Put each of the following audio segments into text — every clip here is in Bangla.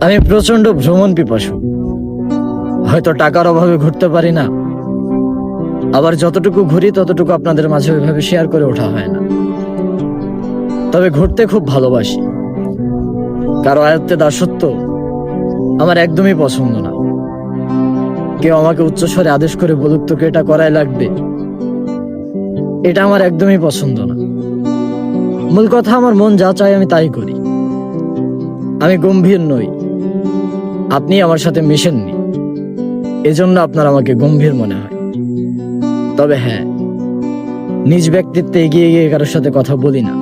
আমি প্রচণ্ড ভ্রমণ পিপাসু। হয়তো টাকার অভাবে ঘুরতে পারি না। আবার যতটুকু ঘুরি, ততটুকু আপনাদের মাঝে ওইভাবে শেয়ার করে ওঠা হয় না। তবে ঘুরতে খুব ভালোবাসি। কারও আয়ত্তে দাসত্ব আমার একদমই পছন্দ না। কেউ আমাকে উচ্চস্বরে আদেশ করে বলুক, তোকে এটা করাই লাগবে। এটা আমার একদমই পছন্দ না। মূল কথা, আমার মন যা চায় আমি তাই করি। আমি গম্ভীর নই। আপনি আমার সাথে মিশেননি। এজন্য আপনার আমাকে গম্ভীর মনে হয়। তবে হ্যাঁ নিজ ব্যক্তিত্বে এগিয়ে গিয়ে কারোর সাথে কথা বলি না।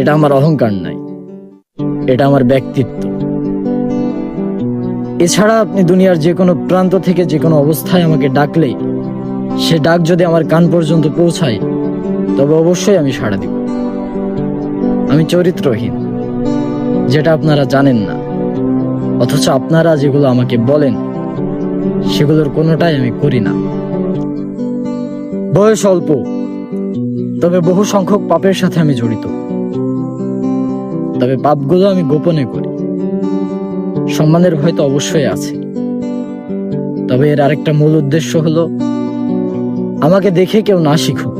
এটা আমার অহংকার নাই। এটা আমার ব্যক্তিত্ব। এছাড়া আপনি দুনিয়ার যে কোনো প্রান্ত থেকে যে কোনো অবস্থায় আমাকে ডাকলেই, সে ডাক যদি আমার কান পর্যন্ত পৌঁছায়, তবে অবশ্যই আমি সাড়া দিব। আমি চরিত্রহীন, যেটা আপনারা জানেন না। অথচ আপনারা যেগুলো আমাকে বলেন, সেগুলোর কোনোটাই আমি করি না। বয়স অল্প, তবে বহু সংখ্যক পাপের সাথে আমি জড়িত। তবে পাপগুলো আমি গোপনে করি। সম্মানের হয়তো অবশ্যই আছে। তবে এর আরেকটা মূল উদ্দেশ্য হলো, আমাকে দেখে কেউ না শিখুক।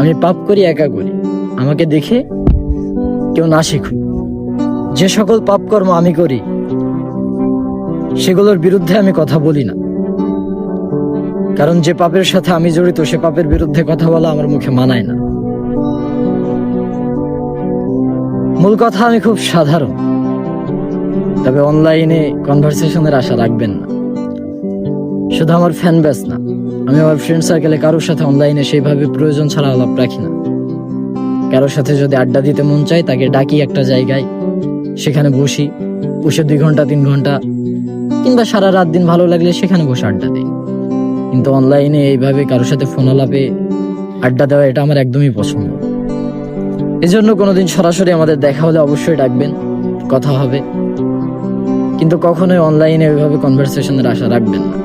আমি পাপ করি, একা করি। আমাকে দেখে কেউ না শিখুক। যে সকল পাপকর্ম আমি করি, সেগুলোর বিরুদ্ধে আমি কথা বলি না। কারণ যে পাপের সাথে আমি জড়িত, সে পাপের বিরুদ্ধে কথা বলা আমার মুখে মানায় না। মূল কথা, আমি খুব সাধারণ। তবে অনলাইনে কনভারসেশনের আশা রাখবেন না। শুধু আমার ফ্যান ব্যাস না, আমি আমার ফ্রেন্ড সার্কেলে কারোর সাথে অনলাইনে সেইভাবে প্রয়োজন ছাড়া আলাপ রাখি না। কারোর সাথে যদি আড্ডা দিতে মন চায়, তাকে ডাকি একটা জায়গায়। সেখানে বসি। বসে দুই ঘণ্টা, তিন ঘণ্টা, কিংবা সারা রাত দিন ভালো লাগলে সেখানে বসে আড্ডা দিই। কিন্তু অনলাইনে এইভাবে কারোর সাথে ফোন আলাপে আড্ডা দেওয়া এটা আমার একদমই পছন্দ। এজন্য কোনোদিন সরাসরি আমাদের দেখা হলে অবশ্যই ডাকবেন, কথা হবে। কিন্তু কখনোই অনলাইনে ওইভাবে কনভারসেশনের আশা রাখবেন না।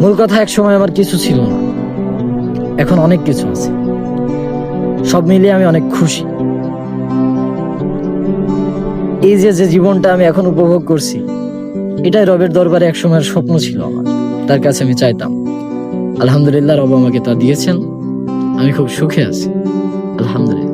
মূল কথা এক সময় আমার কিছু ছিল না। এখন অনেক কিছু আছে। সব মিলিয়ে আমি অনেক খুশি। এই যে যে জীবনটা আমি এখন উপভোগ করছি, এটাই রবের দরবারে একসময়ের স্বপ্ন ছিল আমার। তার কাছে আমি চাইতাম, আলহামদুলিল্লাহ রব আমাকে তা দিয়েছেন, আমি খুব সুখে আছি, আলহামদুলিল্লাহ।